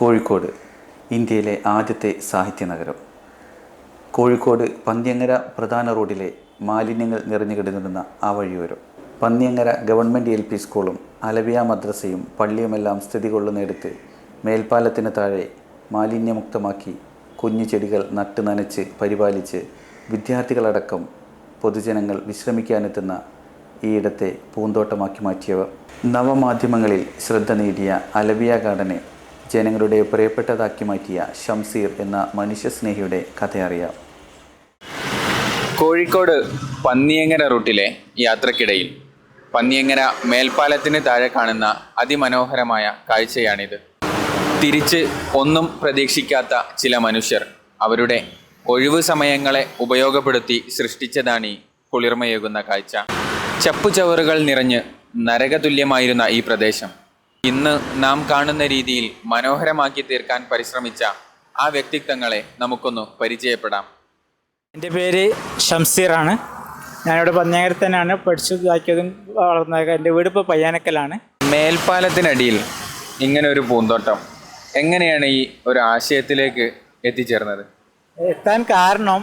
കോഴിക്കോട് ഇന്ത്യയിലെ ആദ്യത്തെ സാഹിത്യ നഗരം കോഴിക്കോട് പന്ത്യങ്ങര പ്രധാന റോഡിലെ മാലിന്യങ്ങൾ നിറഞ്ഞു കിടന്നിരുന്ന ആ വഴിയോരം. പന്ത്യങ്ങര ഗവൺമെന്റ് എൽ പി സ്കൂളും അലവിയ മദ്രസയും പള്ളിയുമെല്ലാം സ്ഥിതി കൊള്ളുന്നിടത്ത് മേൽപ്പാലത്തിന് താഴെ മാലിന്യമുക്തമാക്കി കുഞ്ഞു ചെടികൾ നട്ട് നനച്ച് പരിപാലിച്ച് വിദ്യാർത്ഥികളടക്കം പൊതുജനങ്ങൾ വിശ്രമിക്കാനെത്തുന്ന ഈയിടത്തെ പൂന്തോട്ടമാക്കി മാറ്റിയവർ. നവമാധ്യമങ്ങളിൽ ശ്രദ്ധ നേടിയ അലവിയ ഗാർഡനെ ജനങ്ങളുടെ പ്രിയപ്പെട്ടതാക്കി മാറ്റിയ ഷംസീർ എന്ന മനുഷ്യസ്നേഹിയുടെ കഥയറിയാം. കോഴിക്കോട് പന്നിയങ്ങര റൂട്ടിലെ യാത്രക്കിടയിൽ പന്നിയങ്ങര മേൽപ്പാലത്തിന് താഴെ കാണുന്ന അതിമനോഹരമായ കാഴ്ചയാണിത്. തിരിച്ച് ഒന്നും പ്രതീക്ഷിക്കാത്ത ചില മനുഷ്യർ അവരുടെ ഒഴിവു സമയങ്ങളെ ഉപയോഗപ്പെടുത്തി സൃഷ്ടിച്ചതാണ് ഈ കുളിർമയേകുന്ന കാഴ്ച. ചപ്പുചവറുകൾ നിറഞ്ഞ് നരകതുല്യമായിരുന്ന ഈ പ്രദേശം ഇന്ന് നാം കാണുന്ന രീതിയിൽ മനോഹരമാക്കി തീർക്കാൻ പരിശ്രമിച്ച ആ വ്യക്തിത്വങ്ങളെ നമുക്കൊന്ന് പരിചയപ്പെടാം. എന്റെ പേര് ഷംസീറാണ് ഞാനിവിടെ പന്നിയങ്കരത്ത് തന്നെയാണ്. പഠിച്ചു ഇതാക്കിയതും വളർന്നതൊക്കെ എന്റെ വീട് ഇപ്പോൾ പയ്യാനക്കലാണ്. മേൽപ്പാലത്തിനടിയിൽ ഇങ്ങനെ ഒരു പൂന്തോട്ടം. എങ്ങനെയാണ് ഈ ഒരു ആശയത്തിലേക്ക് എത്തിച്ചേർന്നത്? എത്താൻ കാരണം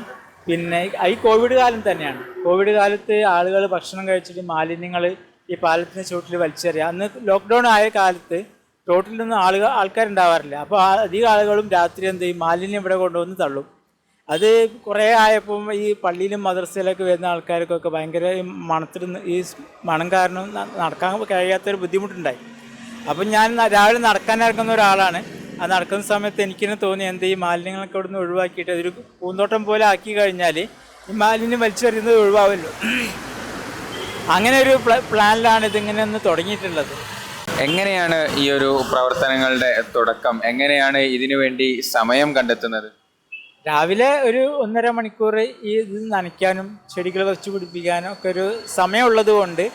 പിന്നെ ഈ കോവിഡ് കാലം തന്നെയാണ്. കോവിഡ് കാലത്ത് ആളുകൾ ഭക്ഷണം കഴിച്ചിട്ട് മാലിന്യങ്ങൾ ഈ പാലത്തിന് ചുവട്ടിൽ വലിച്ചെറിയുക അന്ന് ലോക്ക്ഡൗൺ ആയ കാലത്ത് റോട്ടിൽ നിന്ന് ആളുകൾ ആൾക്കാരുണ്ടാവാറില്ല. അപ്പോൾ അധികം ആളുകളും രാത്രി എന്ത് ചെയ്യും? മാലിന്യം ഇവിടെ കൊണ്ടുവന്ന് തള്ളും. അത് കുറേ ആയപ്പോൾ ഈ പള്ളിയിലും മദ്രസയിലൊക്കെ വരുന്ന ആൾക്കാർക്കൊക്കെ ഭയങ്കര മണത്തിൽ ഈ മണം കാരണം നടക്കാൻ കഴിയാത്തൊരു ബുദ്ധിമുട്ടുണ്ടായി. അപ്പം ഞാൻ രാവിലെ നടക്കാൻ ഇറങ്ങുന്ന ഒരാളാണ്. ആ നടക്കുന്ന സമയത്ത് എനിക്കിനെ തോന്നി എന്ത് ഈ മാലിന്യങ്ങളൊക്കെ ഇവിടെ നിന്ന് ഒഴിവാക്കിയിട്ട് അതൊരു പൂന്തോട്ടം പോലെ ആക്കി കഴിഞ്ഞാൽ ഈ മാലിന്യം വലിച്ചെറിയുന്നത് ഒഴിവാവല്ലോ. അങ്ങനെ ഒരു പ്ല- പ്ലാനിലാണ് ഇതിങ്ങനെ ഒന്ന് തുടങ്ങിയിട്ടുള്ളത്. എങ്ങനെയാണ് ഈ ഒരു പ്രവർത്തനങ്ങളുടെ തുടക്കം? എങ്ങനെയാണ് ഇതിനു വേണ്ടി സമയം കണ്ടെത്തുന്നത്? രാവിലെ ഒരു ഒന്നര മണിക്കൂർ ഈ ഇത് നനയ്ക്കാനും ചെടികൾ വെച്ച് പിടിപ്പിക്കാനും ഒക്കെ ഒരു സമയമുള്ളത് കൊണ്ട്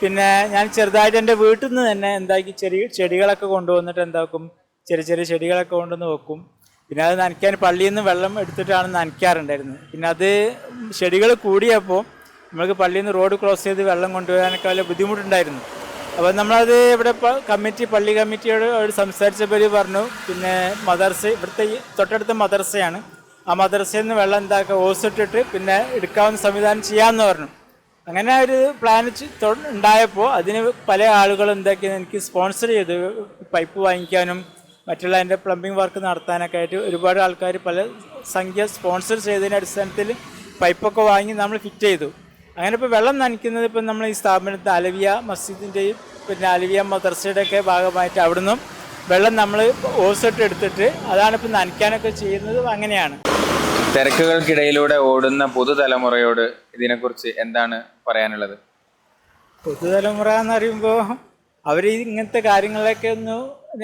പിന്നെ ഞാൻ ചെറുതായിട്ട് എന്റെ വീട്ടിൽ നിന്ന് തന്നെ എന്താക്കി ചെറിയ ചെടികളൊക്കെ കൊണ്ടുവന്നിട്ട് എന്താക്കും? ചെറിയ ചെറിയ ചെടികളൊക്കെ കൊണ്ടുവന്ന് വെക്കും. പിന്നെ അത് നനയ്ക്കാൻ പള്ളിയിൽ നിന്ന് വെള്ളം എടുത്തിട്ടാണ് നനയ്ക്കാറുണ്ടായിരുന്നത്. പിന്നെ അത് ചെടികൾ കൂടിയപ്പോൾ നമ്മൾക്ക് പള്ളിയിൽ നിന്ന് റോഡ് ക്രോസ് ചെയ്ത് വെള്ളം കൊണ്ടുവരാനൊക്കെ വലിയ ബുദ്ധിമുട്ടുണ്ടായിരുന്നു. അപ്പോൾ നമ്മളത് ഇവിടെ കമ്മിറ്റി പള്ളി കമ്മിറ്റിയോട് അവർ സംസാരിച്ചപ്പോൾ പറഞ്ഞു പിന്നെ മദർസ ഇവിടുത്തെ തൊട്ടടുത്ത മദർസയാണ്. ആ മദർസയിൽ നിന്ന് വെള്ളം എന്താക്കുക? ഓസ് ഇട്ടിട്ട് പിന്നെ എടുക്കാവുന്ന സംവിധാനം ചെയ്യാമെന്ന് പറഞ്ഞു. അങ്ങനെ ഒരു പ്ലാൻ ഉണ്ടായപ്പോൾ അതിന് പല ആളുകൾ എന്താക്കിയത് എനിക്ക് സ്പോൺസർ ചെയ്തു. പൈപ്പ് വാങ്ങിക്കാനും മറ്റുള്ള അതിന്റെ പ്ലംബിംഗ് വർക്ക് നടത്താനൊക്കെ ആയിട്ട് ഒരുപാട് ആൾക്കാർ പല സംഖ്യ സ്പോൺസർ ചെയ്തതിന്റെ അടിസ്ഥാനത്തിൽ പൈപ്പൊക്കെ വാങ്ങി നമ്മൾ ഫിറ്റ് ചെയ്തു. അങ്ങനെ ഇപ്പോൾ വെള്ളം നനയ്ക്കുന്നത് ഇപ്പം നമ്മൾ ഈ സ്ഥാപനത്തെ അലവിയ മസ്ജിദിന്റെയും പിന്നെ അലവിയ മദർസയുടെ ഒക്കെ ഭാഗമായിട്ട് അവിടുന്ന് വെള്ളം നമ്മൾ ഓസിട്ട് എടുത്തിട്ട് അതാണ് ഇപ്പം നനയ്ക്കാനൊക്കെ ചെയ്യുന്നത് അങ്ങനെയാണ്. തിരക്കുകൾക്കിടയിലൂടെ ഓടുന്ന പുതുതലമുറയോട് ഇതിനെക്കുറിച്ച് എന്താണ് പറയാനുള്ളത്? പുതുതലമുറ എന്ന് പറയുമ്പോൾ അവർ ഇങ്ങനത്തെ കാര്യങ്ങളിലൊക്കെ ഒന്ന്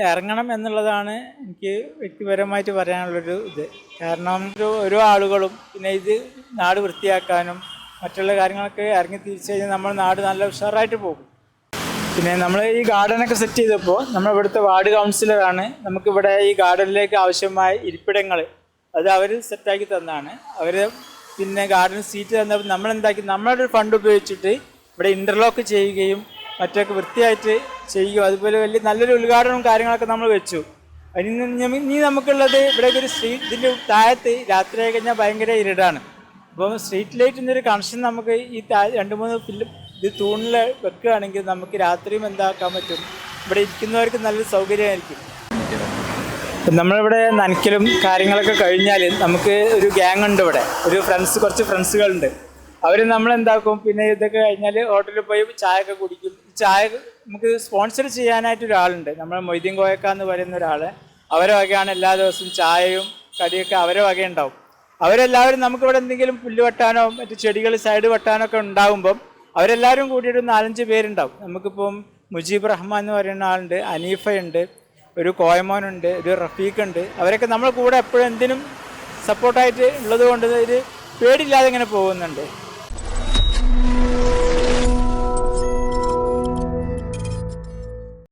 ഇറങ്ങണം എന്നുള്ളതാണ് എനിക്ക് വ്യക്തിപരമായിട്ട് പറയാനുള്ളൊരു ഇത്. കാരണം ഓരോ ആളുകളും പിന്നെ ഇത് നാട് വൃത്തിയാക്കാനും മറ്റുള്ള കാര്യങ്ങളൊക്കെ ഇറങ്ങി തിരിച്ചു കഴിഞ്ഞാൽ നമ്മുടെ നാട് നല്ല ഉഷാറായിട്ട് പോകും. പിന്നെ നമ്മൾ ഈ ഗാർഡനൊക്കെ സെറ്റ് ചെയ്തപ്പോൾ നമ്മൾ ഇവിടുത്തെ വാർഡ് കൗൺസിലറാണ് നമുക്കിവിടെ ഈ ഗാർഡനിലേക്ക് ആവശ്യമായ ഇരിപ്പിടങ്ങൾ അത് അവർ സെറ്റാക്കി തന്നാണ്. അവർ പിന്നെ ഗാർഡൻ സീറ്റ് തന്നപ്പോൾ നമ്മൾ എന്താക്കി നമ്മളുടെ ഒരു ഫണ്ട് ഉപയോഗിച്ചിട്ട് ഇവിടെ ഇന്റർലോക്ക് ചെയ്യുകയും മറ്റൊക്കെ വൃത്തിയായിട്ട് ചെയ്യുകയും അതുപോലെ വലിയ നല്ലൊരു ഉദ്ഘാടനവും കാര്യങ്ങളൊക്കെ നമ്മൾ വെച്ചു. ഇനി നമുക്കുള്ളത് ഇവിടെ ഒരു സ്ട്രീറ്റ് ഇതിന്റെ താഴത്ത് രാത്രിയായി കഴിഞ്ഞാൽ ഭയങ്കര ഇരുടാണ്. അപ്പോൾ സ്ട്രീറ്റ് ലൈറ്റ് എന്നൊരു കണക്ഷൻ നമുക്ക് ഈ രണ്ട് മൂന്ന് ഫില്ല് ഇത് തൂണിൽ വെക്കുകയാണെങ്കിൽ നമുക്ക് രാത്രിയും എന്താക്കാൻ പറ്റും? ഇവിടെ ഇരിക്കുന്നവർക്ക് നല്ലൊരു സൗകര്യമായിരിക്കും. നമ്മളിവിടെ നനയ്ക്കലും കാര്യങ്ങളൊക്കെ കഴിഞ്ഞാൽ നമുക്ക് ഒരു ഗ്യാങ് ഉണ്ട് ഇവിടെ. ഒരു ഫ്രണ്ട്സ് കുറച്ച് ഫ്രണ്ട്സുകളുണ്ട് അവർ നമ്മൾ എന്താക്കും പിന്നെ ഇതൊക്കെ കഴിഞ്ഞാൽ ഹോട്ടലിൽ പോയി ചായ ഒക്കെ കുടിക്കും ചായ നമുക്ക് സ്പോൺസർ ചെയ്യാനായിട്ട് ഒരാളുണ്ട്. നമ്മൾ മൊയ്തീൻ കോയക്ക എന്ന് പറയുന്ന ഒരാൾ അവരെ വകയാണ് എല്ലാ ദിവസവും ചായയും കടിയൊക്കെ അവരെ വകയുണ്ടാവും. അവരെല്ലാവരും നമുക്കിവിടെ എന്തെങ്കിലും പുല്ല് വെട്ടാനോ മറ്റു ചെടികൾ സൈഡ് വെട്ടാനോ ഒക്കെ ഉണ്ടാകുമ്പം അവരെല്ലാവരും കൂടിയിട്ട് നാലഞ്ച് പേരുണ്ടാവും. നമുക്കിപ്പം മുജീബ് റഹ്മാൻ എന്ന് പറയുന്ന ആളുണ്ട് അനീഫയുണ്ട് ഒരു കോയമോനുണ്ട് ഒരു റഫീഖ് ഉണ്ട് അവരൊക്കെ നമ്മളെ കൂടെ എപ്പോഴും എന്തിനും സപ്പോർട്ടായിട്ട് ഉള്ളത് കൊണ്ട് ഒരു പേടിയില്ലാതെ ഇങ്ങനെ പോകുന്നുണ്ട്.